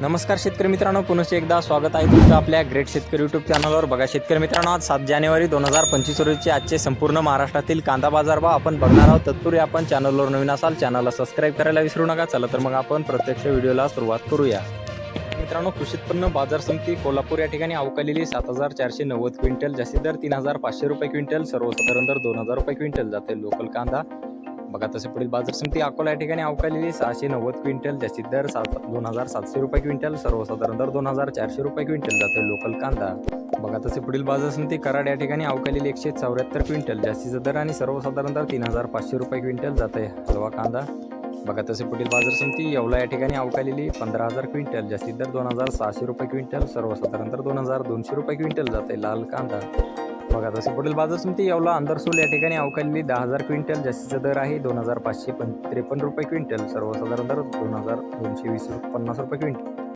नमस्कार शेतकरी मित्रांनो पुनश्च एकदा स्वागत आहे तुमचं आपल्या ग्रेट शेतकरी यूट्यूब चॅनलवर बघा शेतकरी मित्रांनो आज सात जानेवारी दोन हजार पंचवीस रोजीचे आजचे संपूर्ण महाराष्ट्रातील कांदा बाजार भाव आपण बघणार आहोत. तत्पूर्वी आपण चॅनलवर नवीन असाल चॅनलला सबस्क्राईब करायला विसरू नका. चला तर मग आपण प्रत्यक्ष व्हिडिओला सुरुवात करूया. मित्रांनो कृषी उत्पन्न बाजार समिती कोल्हापूर या ठिकाणी अवकालेली सात हजार चारशे नव्वद क्विंटल जास्तीत दर तीन हजार पाचशे रुपये क्विंटल सर्वसाधारण दर दोन हजार रुपये क्विंटल जाते. लोकल कांदा बघा तसे पुढील बाजार समिती अकोला या ठिकाणी अवकालेली सहाशे नव्वद क्विंटल जास्तीत दर सात दोन हजार सातशे रुपये क्विंटल सर्वसाधारण दर दोन हजार चारशे रुपये क्विंटल जाते लोकल कांदा. बघा तसे पुढील बाजार समिती कराड या ठिकाणी अवकालेली एकशे चौऱ्याहत्तर क्विंटल जास्तीचा दर आणि सर्वसाधारण दर तीन हजार पाचशे रुपये क्विंटल जाते हलवा कांदा. बघा तसे पुढील बाजार समिती येवला या ठिकाणी अवकालेली पंधरा हजार क्विंटल जास्तीत दर दोन हजार सहाशे रुपये क्विंटल सर्वसाधारण दर दोन हजार दोनशे रुपये क्विंटल जाते लाल कांदा. बघा तसं पुढील बाजार समिती येवला अंदरसूल या ठिकाणी अवकाळी दहा हजार क्विंटल जास्तीचा दर आहे दोन हजार पाचशे पण त्रेपन्न रुपये क्विंटल सर्वसाधारण दर दोन हजार दोनशे वीस पन्नास रुपये क्विंटल.